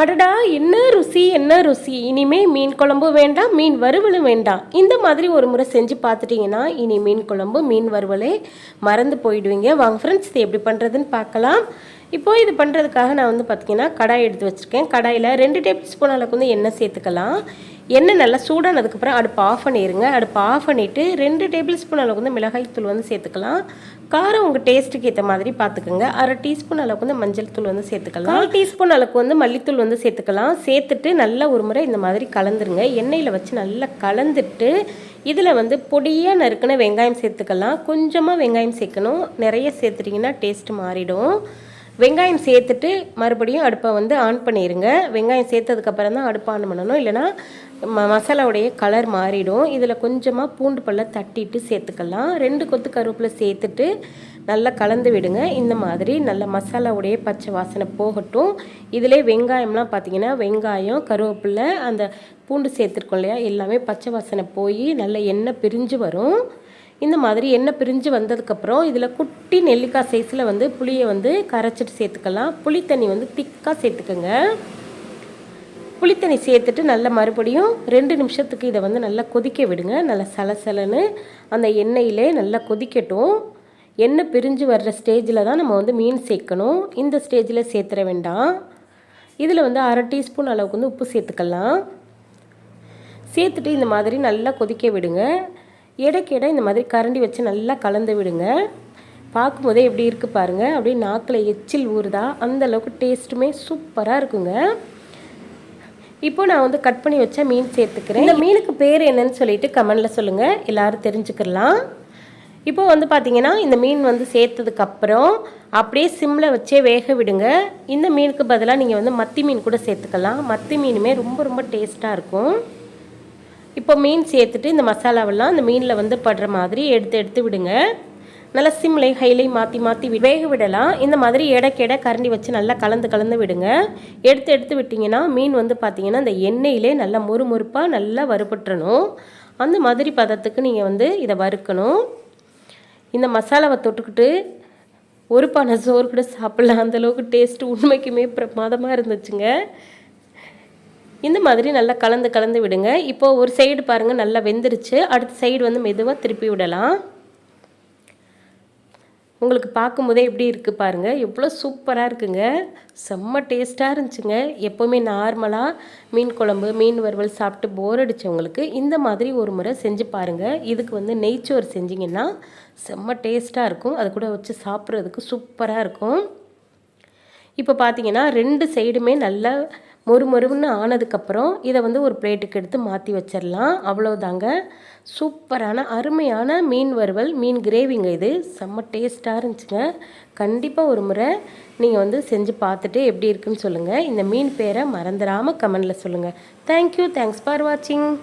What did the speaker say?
அடடா என்ன ருசி என்ன ருசி. இனிமே மீன் குழம்பு வேண்டாம் மீன் வறுவலும் வேண்டாம். இந்த மாதிரி ஒரு முறை செஞ்சு பார்த்துட்டிங்கன்னா இனி மீன் குழம்பு மீன் வறுவலே மறந்து போயிடுவீங்க. வாங்க ஃப்ரெண்ட்ஸ் இது எப்படி பண்ணுறதுன்னு பார்க்கலாம். இப்போது இது பண்ணுறதுக்காக நான் வந்து பார்த்தீங்கன்னா கடாய் எடுத்து வச்சுருக்கேன். கடாயில் ரெண்டு டேபிள் ஸ்பூன் அளவுக்கு வந்து எண்ணெய் சேர்த்துக்கலாம். எண்ணெய் நல்லா சூடானதுக்கப்புறம் அடுப்பு ஆஃப் பண்ணிடுங்க அடுப்பு ஆஃப் பண்ணிவிட்டு ரெண்டு டேபிள் ஸ்பூன் அளவுக்கு வந்து மிளகாய் தூள் வந்து சேர்த்துக்கலாம். காரம் உங்கள் டேஸ்ட்டுக்கு ஏற்ற மாதிரி பார்த்துக்கோங்க அரை டீஸ்பூன் அளவுக்கு வந்து மஞ்சள் தூள் வந்து சேர்த்துக்கலாம். கால் டீஸ்பூன் அளவுக்கு வந்து மல்லித்தூள் வந்து சேர்த்துக்கலாம். சேர்த்துட்டு நல்லா ஒரு முறை இந்த மாதிரி கலந்துருங்க. எண்ணெயில் வச்சு நல்லா கலந்துட்டு இதில் வந்து பொடியாக நறுக்குன வெங்காயம் சேர்த்துக்கலாம். கொஞ்சமாக வெங்காயம் சேர்க்கணும். நிறைய சேர்த்துட்டிங்கன்னா டேஸ்ட் மாறிடும். வெங்காயம் சேர்த்துட்டு மறுபடியும் அடுப்பை வந்து ஆன் பண்ணிடுங்க வெங்காயம் சேர்த்ததுக்கப்புறம் தான் அடுப்பை ஆன் பண்ணணும். இல்லைனா ம மசாலாவுடைய கலர் மாறிடும். இதில் கொஞ்சமாக பூண்டு பல்ல தட்டிட்டு சேர்த்துக்கலாம். ரெண்டு கொத்து கருவேப்பிலை சேர்த்துட்டு நல்லா கலந்து விடுங்க. இந்த மாதிரி நல்ல மசாலாவுடைய பச்சை வாசனை போகட்டும். இதிலே வெங்காயம்லாம் பார்த்தீங்கன்னா வெங்காயம் கருவேப்பிலை அந்த பூண்டு சேர்த்துருக்கோம் இல்லையா? எல்லாமே பச்சை வாசனை போய் நல்ல எண்ணெய் பிரிஞ்சு வரும். இந்த மாதிரி எண்ணெய் பிரிஞ்சு வந்ததுக்கப்புறம் இதில் குட்டி நெல்லிக்காய் சைஸில் வந்து புளியை வந்து கரைச்சிட்டு சேர்த்துக்கலாம். புளி தண்ணி வந்து திக்காக சேர்த்துக்கோங்க. புளித்தண்ணி சேர்த்துட்டு நல்லா மறுபடியும் ரெண்டு நிமிஷத்துக்கு இதை வந்து நல்லா கொதிக்க விடுங்க. நல்லா சலசலன்னு அந்த எண்ணெயிலே நல்லா கொதிக்கட்டும். எண்ணெய் பிரிஞ்சு வர்ற ஸ்டேஜில் தான் நம்ம வந்து மீன் சேர்க்கணும். இந்த ஸ்டேஜில் சேர்த்துற வேண்டாம். இதில் வந்து அரை டீஸ்பூன் அளவுக்கு வந்து உப்பு சேர்த்துக்கலாம். சேர்த்துட்டு இந்த மாதிரி நல்லா கொதிக்க விடுங்க. இடைக்கிட இந்த மாதிரி கரண்டி வச்சு நல்லா கலந்து விடுங்க. பார்க்கும்போதே எப்படி இருக்குது பாருங்கள் அப்படியே நாக்கில் எச்சில் ஊறுதா அந்த அளவுக்கு டேஸ்ட்டுமே சூப்பராக இருக்குங்க. இப்போ நான் வந்து கட் பண்ணி வச்ச மீன் சேர்த்துக்கிறேன். இந்த மீனுக்கு பேர் என்னன்னு சொல்லிட்டு கமெண்டில் சொல்லுங்கள் எல்லாரும் தெரிஞ்சுக்கலாம் இப்போ வந்து பார்த்தீங்கன்னா இந்த மீன் வந்து சேர்த்ததுக்கப்புறம் அப்படியே சிம்மில் வச்சே வேக விடுங்க. இந்த மீனுக்கு பதிலாக நீங்கள் வந்து மத்தி மீன் கூட சேர்த்துக்கலாம். மத்தி மீனுமே ரொம்ப ரொம்ப டேஸ்ட்டாக இருக்கும். இப்போ மீன் சேர்த்துட்டு இந்த மசாலாவெல்லாம் இந்த மீனில் வந்து படுற மாதிரி எடுத்து எடுத்து விடுங்க. நல்லா சிம்லை ஹைலை மாற்றி மாற்றி வேக விடலாம். இந்த மாதிரி எடைக்கெட கரண்டி வச்சு நல்லா கலந்து கலந்து விடுங்க. எடுத்து எடுத்து விட்டிங்கன்னா மீன் வந்து பார்த்திங்கன்னா இந்த எண்ணெயிலே நல்லா முறுமுறுப்பாக நல்லா வறுபட்டுறணும். அந்த மாதிரி பதத்துக்கு நீங்கள் வந்து இதை வறுக்கணும். இந்த மசாலாவை தொட்டுக்கிட்டு ஒரு பானை சோறு கூட சாப்பிட்லாம். அந்தளவுக்கு டேஸ்ட்டு உண்மைக்குமே பிரமாதமாக இருந்துச்சுங்க. இந்த மாதிரி நல்லா கலந்து கலந்து விடுங்க. இப்போ ஒரு சைடு பாருங்கள் நல்லா வெந்துருச்சு. அடுத்த சைடு வந்து மெதுவாக திருப்பி விடலாம். உங்களுக்கு பார்க்கும்போதே எப்படி இருக்குது பாருங்கள் எவ்வளோ சூப்பராக இருக்குங்க. செம்ம டேஸ்ட்டாக இருந்துச்சுங்க. எப்போவுமே நார்மலாக மீன் குழம்பு மீன் வறுவல் சாப்பிட்டு போர் அடித்தவங்களுக்கு இந்த மாதிரி ஒரு முறை செஞ்சு பாருங்கள் இதுக்கு வந்து நெய்ச்சோறு செஞ்சிங்கன்னா செம்ம டேஸ்ட்டாக இருக்கும். அது கூட வச்சு சாப்பிட்றதுக்கு சூப்பராக இருக்கும். இப்போ பார்த்தீங்கன்னா ரெண்டு சைடுமே நல்லா மொறுமொறுன்னு ஆனதுக்கப்புறம் இதை வந்து ஒரு பிளேட்டுக்கு எடுத்து மாற்றி வச்சிடலாம் அவ்வளோதாங்க சூப்பரான அருமையான மீன் வறுவல் மீன் கிரேவிங்க இது. செம்ம டேஸ்ட்டாக இருந்துச்சுங்க. கண்டிப்பாக ஒரு முறை நீங்கள் வந்து செஞ்சு பார்த்துட்டு எப்படி இருக்குன்னு சொல்லுங்கள் இந்த மீன் பேரை மறந்துடாமல் கமெண்டில் சொல்லுங்கள் தேங்க்யூ தேங்க்ஸ் ஃபார் வாட்சிங்